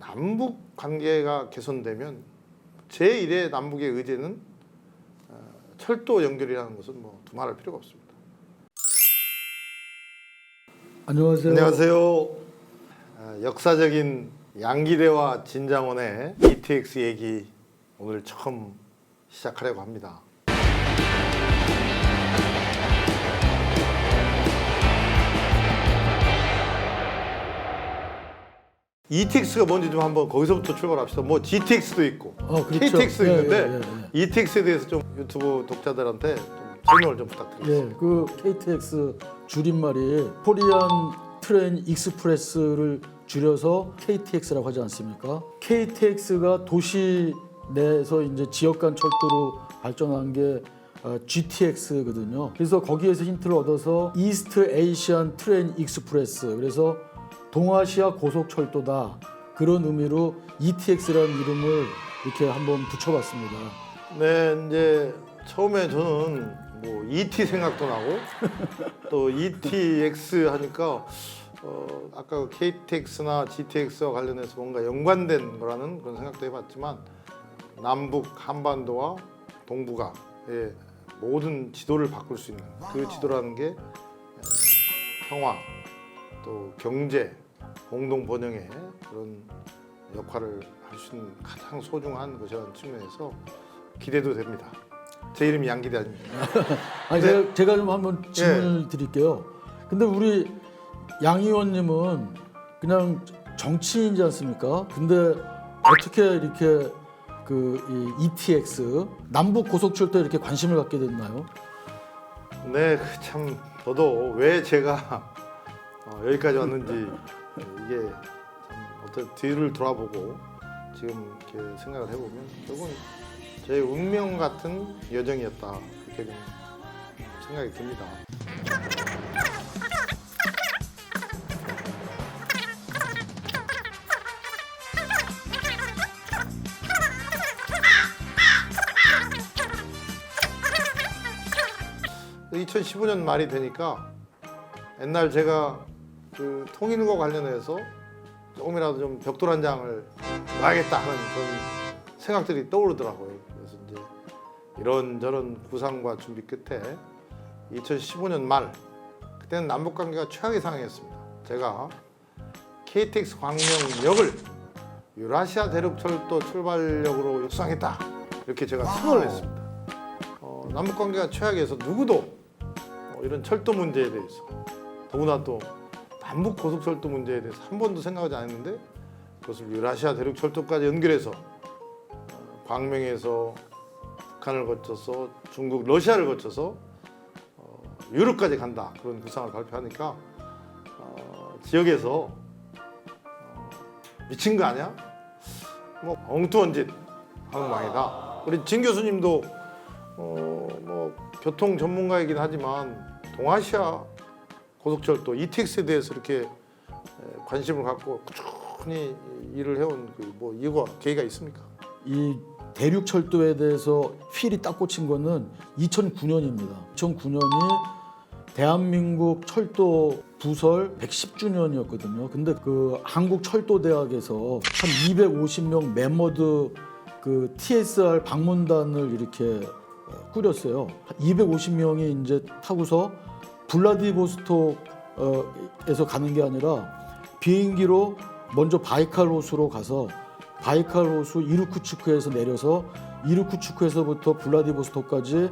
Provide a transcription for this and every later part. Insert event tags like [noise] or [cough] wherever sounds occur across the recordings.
남북 관계가 개선되면 제1의 남북의 의제는 어, 철도 연결이라는 것은 뭐 두말할 필요가 없습니다. 안녕하세요. 안녕하세요. 어, 역사적인 양기대와 진장원의 ETX 얘기 오늘 처음 시작하려고 합니다. ETX가 뭔지 좀 한번 거기서부터 출발합시다. 뭐 GTX도 있고 어, 그렇죠. KTX도 예, 있는데 예, ETX에 대해서 좀 유튜브 독자들한테 좀 설명을 좀 부탁드리겠습니다. 예, 그 KTX 줄임말이 코리안 트레인 익스프레스를 줄여서 KTX라고 하지 않습니까? KTX가 도시 내에서 이제 지역 간 철도로 발전한 게 어, GTX거든요. 그래서 거기에서 힌트를 얻어서 이스트 에이시안 트레인 익스프레스. 그래서 동아시아 고속철도다. 그런 의미로 ETX라는 이름을 이렇게 한번 붙여봤습니다. 네, 이제 처음에 저는 뭐 ET 생각도 나고 [laughs] 또 ETX 하니까 어 아까 KTX나 GTX와 관련해서 뭔가 연관된 거라는 그런 생각도 해봤지만 남북 한반도와 동북아 의 모든 지도를 바꿀 수 있는 그 지도라는 게 에, 평화 또 경제 공동 번영의 그런 역할을 할 수 있는 가장 소중한 것이라는 측면에서 기대도 됩니다. 제 이름이 양기대 아닙니다. [laughs] 아니 네. 제가, 제가 좀 한번 질문을 드릴게요. 근데 우리 양 의원님은 그냥 정치인이지 않습니까? 근데 어떻게 이렇게 그이 ETX 남북 고속철도에 이렇게 관심을 갖게 됐나요? 네, 그참 저도 왜 제가 어, 여기까지 왔는지 이게 참 어떤 뒤를 돌아보고 지금 이렇게 생각을 해보면 결국은 제 운명 같은 여정이었다 이렇게 좀 생각이 듭니다. 2015년 말이 되니까 옛날 제가 그 통일과 관련해서 조금이라도 좀 벽돌 한 장을 놔야겠다 하는 그런 생각들이 떠오르더라고요. 그래서 이제 이런저런 구상과 준비 끝에 2015년 말 그때는 남북 관계가 최악의 상황이었습니다. 제가 KTX 광명역을 유라시아 대륙철도 출발역으로 육성했다 이렇게 제가 선언을 했습니다. 어, 남북 관계가 최악에서 누구도 어, 이런 철도 문제에 대해서 더구나 또 남북 고속철도 문제에 대해서 한 번도 생각하지 않았는데 그것을 유라시아 대륙 철도까지 연결해서 어, 광명에서 북한을 거쳐서 중국, 러시아를 거쳐서 어, 유럽까지 간다 그런 구상을 발표하니까 어, 지역에서 어, 미친 거 아니야? 뭐 엉뚱한 짓 모양이다. 우리 진 교수님도 어, 뭐 교통 전문가이긴 하지만 동아시아 고속철도 ETX에 대해서 이렇게 에, 관심을 갖고 꾸준히 일을 해온 그 뭐 이유가 계기가 있습니까? 이 대륙 철도에 대해서 휠이 딱 꽂힌 거는 2009년입니다. 2009년이 대한민국 철도 부설 110주년이었거든요. 근데 그 한국 철도 대학에서 한 250명 멤버드 그 TSR 방문단을 이렇게 어, 꾸렸어요. 250명이 이제 타고서 블라디보스톡에서 가는 게 아니라 비행기로 먼저 바이칼 호수로 가서 바이칼 호수 이르쿠츠크에서 내려서 이르쿠츠크에서부터 블라디보스톡까지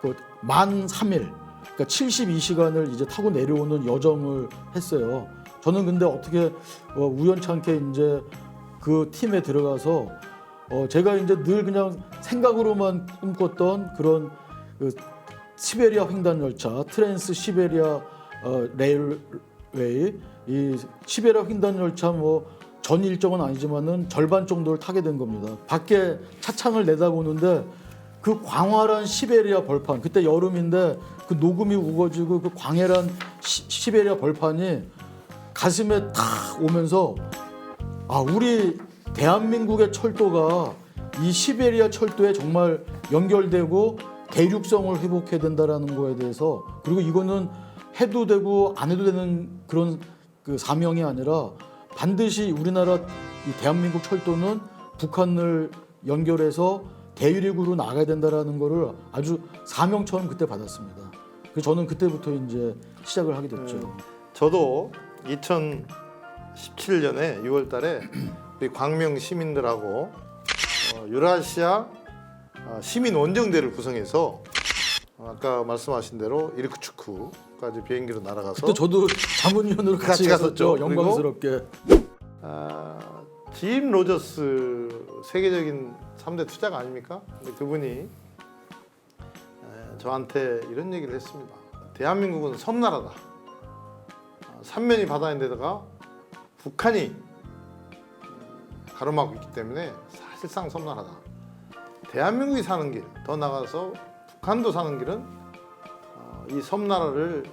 그만 3일 그러니까 72시간을 이제 타고 내려오는 여정을 했어요. 저는 근데 어떻게 어, 우연찮게 이제 그 팀에 들어가서 어, 제가 이제 늘 그냥 생각으로만 꿈꿨던 그런 그 시베리아 횡단 열차, 트랜스 시베리아 어, 레일웨이, 이 시베리아 횡단 열차 뭐 전 일정은 아니지만은 절반 정도를 타게 된 겁니다. 밖에 차창을 내다보는데 그 광활한 시베리아 벌판, 그때 여름인데 그 녹음이 우거지고 그 광활한 시, 시베리아 벌판이 가슴에 탁 오면서 아 우리 대한민국의 철도가 이 시베리아 철도에 정말 연결되고 대륙성을 회복해야 된다라는 거에 대해서 그리고 이거는 해도 되고 안 해도 되는 그런 그 사명이 아니라 반드시 우리나라 이 대한민국 철도는 북한을 연결해서 대유리구로 나가야 된다라는 거를 아주 사명처럼 그때 받았습니다. 그 저는 그때부터 이제 시작을 하게 됐죠. 음. 저도 2017년에 6월달에 우리 광명 시민들하고 어, 유라시아 어, 시민 원정대를 구성해서 어, 아까 말씀하신 대로 이르크추크까지 비행기로 날아가서 그때 저도 자문위원으로 같이, 같이 갔었죠. 갔었죠. 영광스럽게. 아, 짐 로저스 세계적인 3대 투자가 아닙니까? 근데 그분이 에, 저한테 이런 얘기를 했습니다. 대한민국은 섬나라다. 아, 삼면이 바다인데다가 북한이 가로막고 있기 때문에 사실상 섬나라다. 대한민국이 사는 길, 더 나가서 북한도 사는 길은 어, 이 섬나라를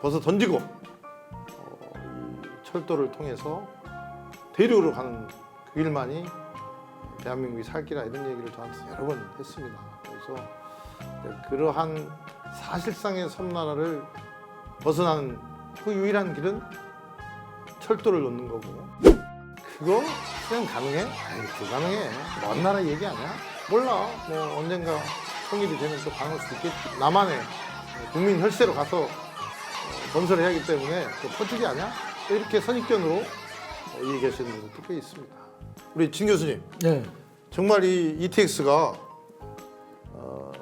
벗어 던지고 어, 이 철도를 통해서 대륙으로 가는 그 길만이 대한민국이 살 길이다 이런 얘기를 저한테 여러 번 했습니다. 그래서 그러한 사실상의 섬나라를 벗어나는 그 유일한 길은 철도를 놓는 거고 그거 수행 가능해? 아이 불가능해. 먼 나라 얘기 아니야? 몰라. 뭐 언젠가 통일이 되면 또 가능할 수도 있겠지. 나만의 국민 혈세로 가서 어, 건설을 해야 하기 때문에 또 퍼주기 아니야? 또 이렇게 선입견으로 어, 얘기하시는 분들도 꽤 있습니다. 우리 진 교수님, 네. 정말 이 ETX가 어,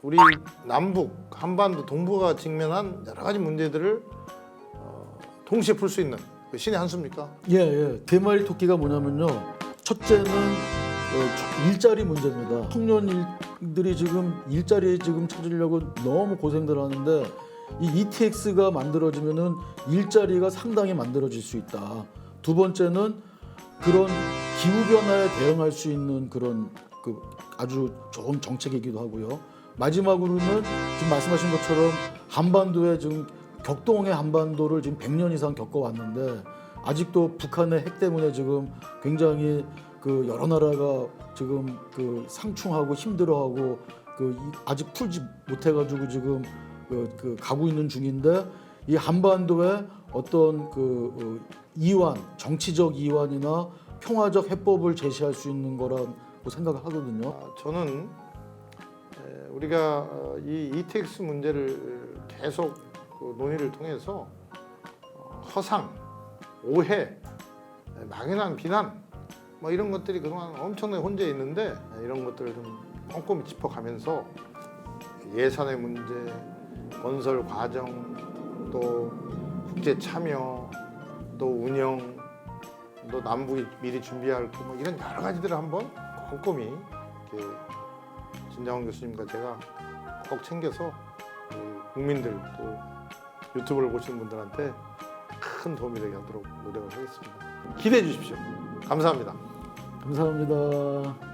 우리 남북, 한반도, 동부가 직면한 여러 가지 문제들을 어, 동시에 풀 수 있는 그 신의 한 수입니까? 예, 예. 대마리 토끼가 뭐냐면요. 첫째는 어, 일자리 문제입니다. 청년들이 지금 일자리 지금 찾으려고 너무 고생들 하는데 이 ETX가 만들어지면은 일자리가 상당히 만들어질 수 있다. 두 번째는 그런 기후 변화에 대응할 수 있는 그런 그 아주 좋은 정책이기도 하고요. 마지막으로는 지금 말씀하신 것처럼 한반도에 지금 격동의 한반도를 지금 100년 이상 겪어왔는데 아직도 북한의 핵 때문에 지금 굉장히 그 여러 나라가 지금 그 상충하고 힘들어하고 그 이- 아직 풀지 못해가지고 지금 그, 그 가고 있는 중인데 이 한반도에 어떤 그 어, 이완 정치적 이완이나 평화적 해법을 제시할 수 있는 거라고 생각을 하거든요. 아, 저는 에, 우리가 어, 이 ETX 문제를 계속 그 논의를 통해서 어, 허상, 오해, 에, 막연한 비난 뭐 이런 것들이 그동안 엄청나게 혼재 있는데 에, 이런 것들을 좀 꼼꼼히 짚어가면서 예산의 문제, 건설 과정, 또 국제 참여, 또 운영, 또 남북이 미리 준비할 그뭐 이런 여러 가지들을 한번 꼼꼼히 이렇게 진장원 교수님과 제가 꼭 챙겨서 그 국민들 또 유튜브를 보시는 분들한테 큰 도움이 되게 하도록 노력을 하겠습니다. 기대해 주십시오. 감사합니다. 감사합니다.